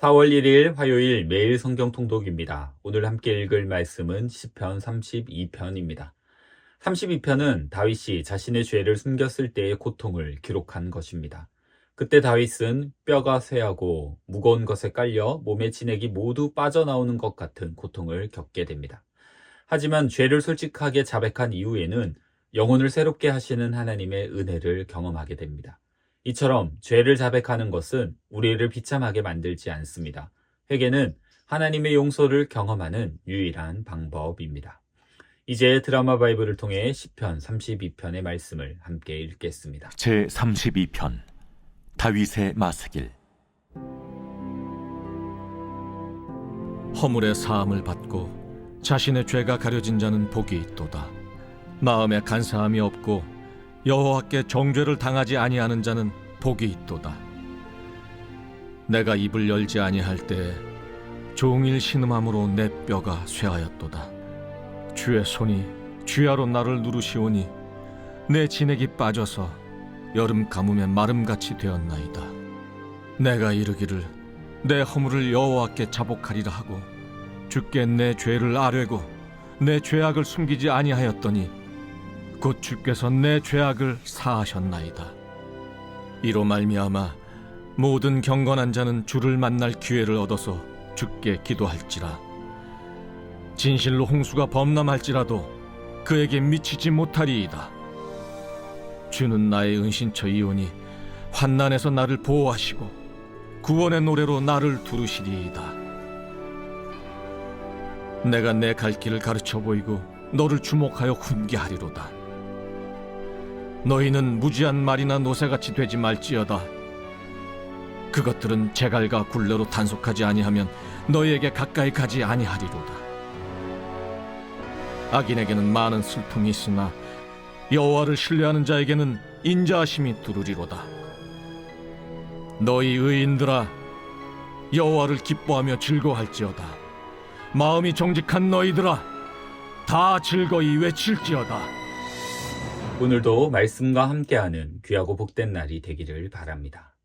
4월 1일 화요일 매일 성경 통독입니다. 오늘 함께 읽을 말씀은 시편 32편입니다. 32편은 다윗이 자신의 죄를 숨겼을 때의 고통을 기록한 것입니다. 그때 다윗은 뼈가 쇠하고 무거운 것에 깔려 몸의 진액이 모두 빠져나오는 것 같은 고통을 겪게 됩니다. 하지만 죄를 솔직하게 자백한 이후에는 영혼을 새롭게 하시는 하나님의 은혜를 경험하게 됩니다. 이처럼 죄를 자백하는 것은 우리를 비참하게 만들지 않습니다. 회개는 하나님의 용서를 경험하는 유일한 방법입니다. 이제 드라마 바이블을 통해 시편 32편의 말씀을 함께 읽겠습니다. 제 32편 다윗의 마스길 허물의 사함을 받고 자신의 죄가 가려진 자는 복이 있도다. 마음에 간사함이 없고 여호와께 정죄를 당하지 아니하는 자는 복이 있도다. 내가 입을 열지 아니할 때에 종일 신음함으로 내 뼈가 쇠하였도다. 주의 손이 주야로 나를 누르시오니 내 진액이 빠져서 여름 가뭄에 마름같이 되었나이다. 내가 이르기를 내 허물을 여호와께 자복하리라 하고 주께 내 죄를 아뢰고 내 죄악을 숨기지 아니하였더니 곧 주께서 내 죄악을 사하셨나이다. 이로 말미암아 모든 경건한 자는 주를 만날 기회를 얻어서 주께 기도할지라. 진실로 홍수가 범람할지라도 그에게 미치지 못하리이다. 주는 나의 은신처이오니 환난에서 나를 보호하시고 구원의 노래로 나를 두르시리이다. 내가 내 갈 길을 가르쳐 보이고 너를 주목하여 훈계하리로다. 너희는 무지한 말이나 노새같이 되지 말지어다. 그것들은 제갈과 굴레로 단속하지 아니하면 너희에게 가까이 가지 아니하리로다. 악인에게는 많은 슬픔이 있으나 여호와를 신뢰하는 자에게는 인자하심이 두르리로다. 너희 의인들아 여호와를 기뻐하며 즐거워할지어다. 마음이 정직한 너희들아 다 즐거이 외칠지어다. 오늘도 말씀과 함께하는 귀하고 복된 날이 되기를 바랍니다.